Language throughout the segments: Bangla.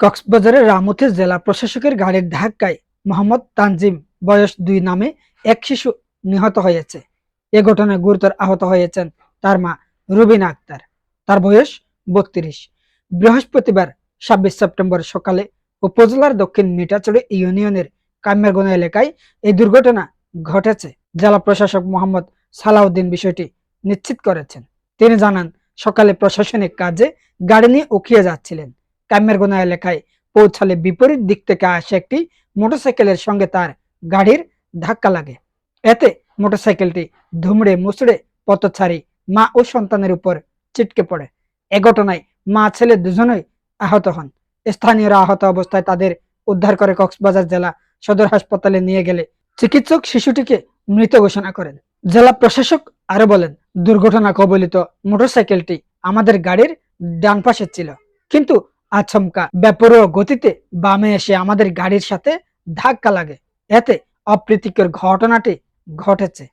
কক্সবাজারের রামুতে জেলা প্রশাসকের গাড়ির ধাক্কায় মোহাম্মদ তানজিম বয়স দুই নামে এক শিশু নিহত হয়েছে। এ ঘটনায় গুরুতর আহত হয়েছেন তার মা রুবিনা আক্তার। তার বয়স বত্রিশ। বৃহস্পতিবার ছাব্বিশ সেপ্টেম্বর সকালে উপজেলার দক্ষিণ মিঠাচড়ি ইউনিয়নের কাম্যারগোনা এলাকায় এই দুর্ঘটনা ঘটেছে। জেলা প্রশাসক মোহাম্মদ সালাউদ্দিন বিষয়টি নিশ্চিত করেছেন। তিনি জানান, সকালে প্রশাসনিক কাজে গাড়ি নিয়ে উকিয়ে যাচ্ছিলেন। কাম্যারগোনা এলাকায় পৌঁছালে বিপরীত দিক থেকে আসে একটি মোটরসাইকেলের সঙ্গে তার গাড়ির ধাক্কা লাগে। এতে মোটরসাইকেলটি ধুমড়ে মুচড়ে পথছাড়ি মা ও সন্তানের উপর ছিটকে পড়ে। এ ঘটনায় মা ছেলে দুজনেই আহত হন। স্থানীয়রা আহত অবস্থায় তাদের উদ্ধার করে কক্সবাজার জেলা সদর হাসপাতালে নিয়ে গেলে চিকিৎসক শিশুটিকে মৃত ঘোষণা করেন। জেলা প্রশাসক আরও বলেন, দুর্ঘটনা কবলিত মোটরসাইকেলটি আমাদের গাড়ির ডান পাশে ছিল। কিন্তু আচমকা বেপরোয়া গতিতে বামে এসে আমাদের গাড়ির সাথে ধাক্কা লাগে। এতে অপ্রীতিকর ঘটনাটি ঘটেছে।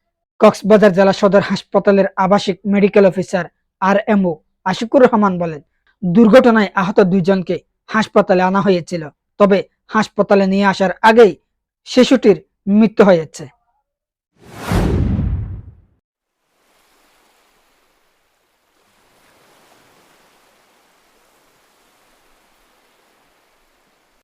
কক্সবাজার জেলা সদর হাসপাতালের আবাসিক medical officer R MO Ashikur Rahman বলেন, দুর্ঘটনায় আহত দুইজনকে হাসপাতালে আনা হয়েছিল, তবে হাসপাতালে নিয়ে আসার আগেই শিশুটির মৃত্যু হয়েছে।